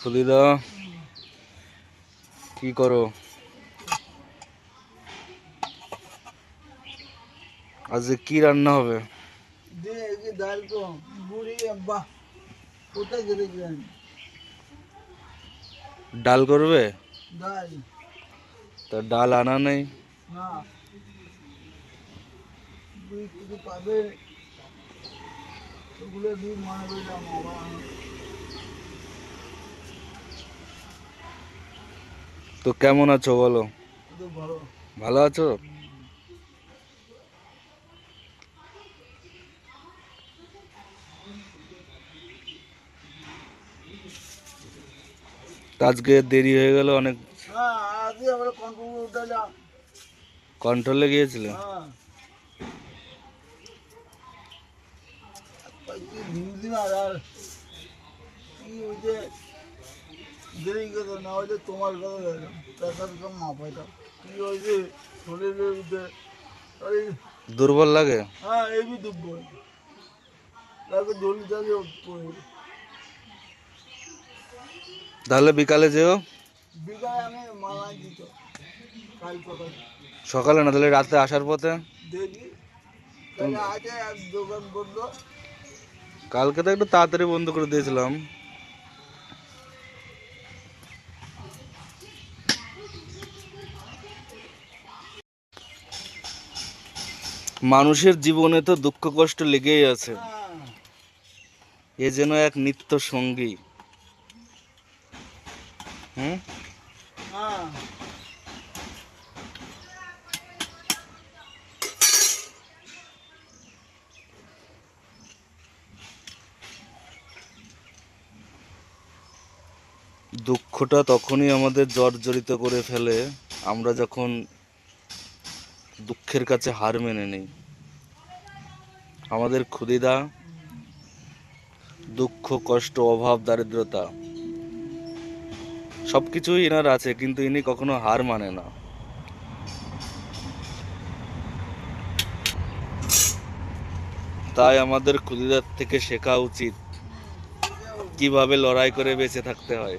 খুলিদা কি করো? আজকে কি রান্না হবে? ডাল করবে? তা ডাল আনা নেই। কিছু পাবে। ওগুলো মানবে দাম আবার তো কেমন আছো বলো? ভালো আছো? আজকে দেরি হয়ে গেল অনেক কন্ট্রোল গিয়েছিলে? হ্যাঁ। আর কি ওই যে কথা না হইলে তোমার কথা গেলাম টাকার কম না পাইতাম কি যে শরীরের ওই দুর্বল লাগে? হ্যাঁ এবি দুব্ব তারপর জলি থাকে তাহলে বিকালে যেও? বিকালে আমি মালা দিত কাল সকাল। না তাহলে রাতে আসার পথে? দেখি কালকে তো একটু তাড়াতাড়ি বন্ধ করে দিয়েছিলাম। মানুষের জীবনে তো দুঃখ কষ্ট লেগেই আছে। এ যেন এক নিত্য সঙ্গী। হ্যাঁ? দুঃখটা তখনই আমাদের জর্জরিত করে ফেলে। আমরা যখন দুঃখের কাছে হার মেনে নেই। আমাদের ক্ষুদিদা, দুঃখ, কষ্ট, অভাব, দারিদ্রতা, সবকিছুই এনার আছে, কিন্তু ইনি কখনো হার মানে না। তাই আমাদের ক্ষুদিদার থেকে শেখা উচিত, কীভাবে লড়াই করে বেঁচে থাকতে হয়।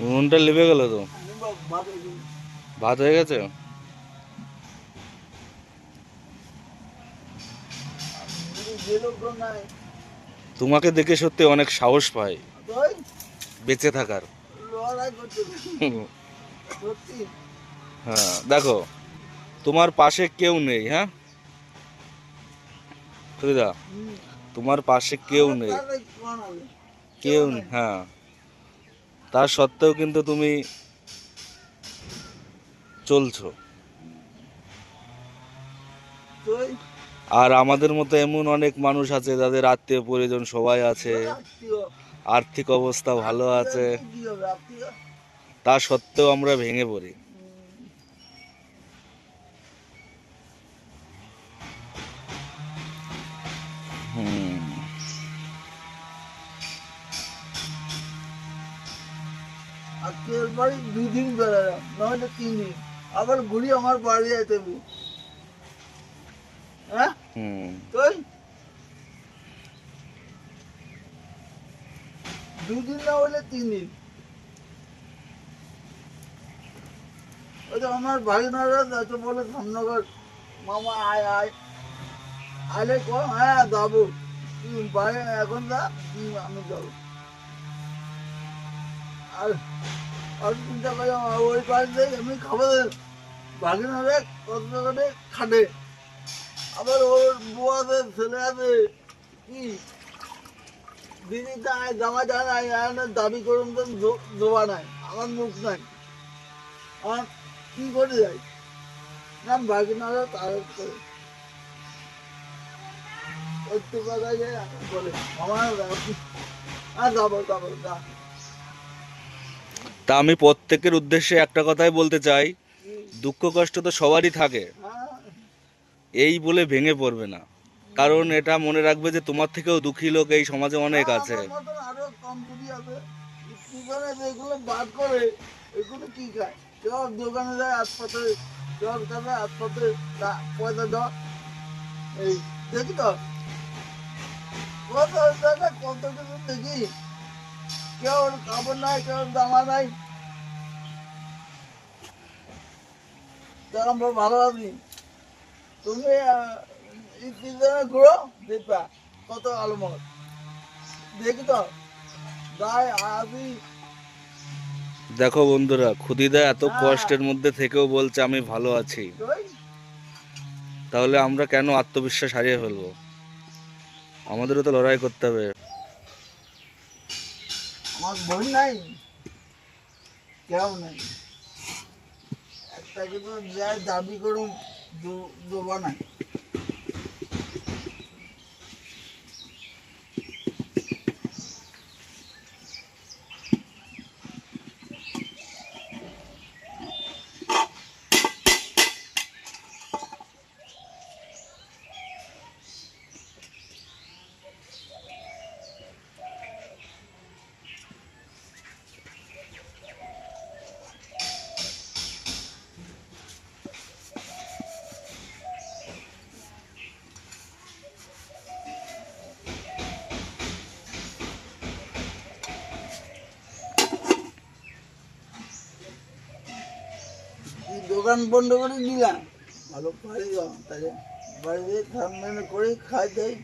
উনুনটা লেবে গেল তো। ভাত হয়ে গেছে? তোমাকে দেখে সত্যি অনেক সাহস ওই বেঁচে থাকার। হ্যাঁ দেখো, তোমার পাশে কেউ নেই হ্যাঁ? তোমার পাশে কেউ নেই? কেউ হ্যাঁ। তার সত্ত্বেও কিন্তু তুমি চলছো আর আমাদের মতো এমন অনেক মানুষ আছে, যাদের আত্মীয় পরিজন সবাই আছে, আর্থিক অবস্থা ভালো আছে? তা সত্ত্বেও আমরা ভেঙে পড়ি বাড়ি দুই দিন বেড়ালাম নাহলে তিন দিন আবার ঘুরি আমার বাড়ি যেতে হবে হ্যাঁ? তুই? দুদিন না হলে তিন দিন ওই যে আমার ভাই নারাজ আছে বলে ধামনগর মামা আয় আয়। আলে ক? হ্যাঁ যাব। বাড়ি এখন যা। আমি যাব। আর চিন্তা করে ওই এমনি খাবার ভাগিনারে কত টাকা আবার ওর বউ আছে ছেলে আছে দাবি করুন তো জোবা নাই আমার মুখ নাই আর কি করে যাই না না তার করে আমার যাব যাব, যা। তা আমি প্রত্যেকের উদ্দেশ্যে একটা কথাই বলতে চাই দুঃখ কষ্ট তো সবারই থাকে। এই বলে ভেঙে পড়বে না। কারণ এটা মনে রাখবে যে তোমার থেকেও দুঃখী লোক এই সমাজে অনেক আছে। দোকানে যায় হাসপাতালে হাসপাতালে পয়সা দাও। এই দেখি তো। কত দেখি? কেউ কাপড় নাই কেউ জামা নাই। আমরা ভালো আছি। তুমি ঘুরো দেখবা কত আলমত দেখি তো। যাই আসি দেখো বন্ধুরা খুদিদা এত কষ্টের মধ্যে থেকেও বলছে আমি ভালো আছি। তাহলে আমরা কেন আত্মবিশ্বাস হারিয়ে ফেলব? আমাদেরও তো লড়াই করতে হবে। আমার বোন নাই কেউ নাই একটা কিন্তু যা দাবি করুন দেবো না এই দোকান বন্ধ করে দিলাম। ভালো বাড়ি যাও তাহলে বাড়িতে ধান করে খাই দেয়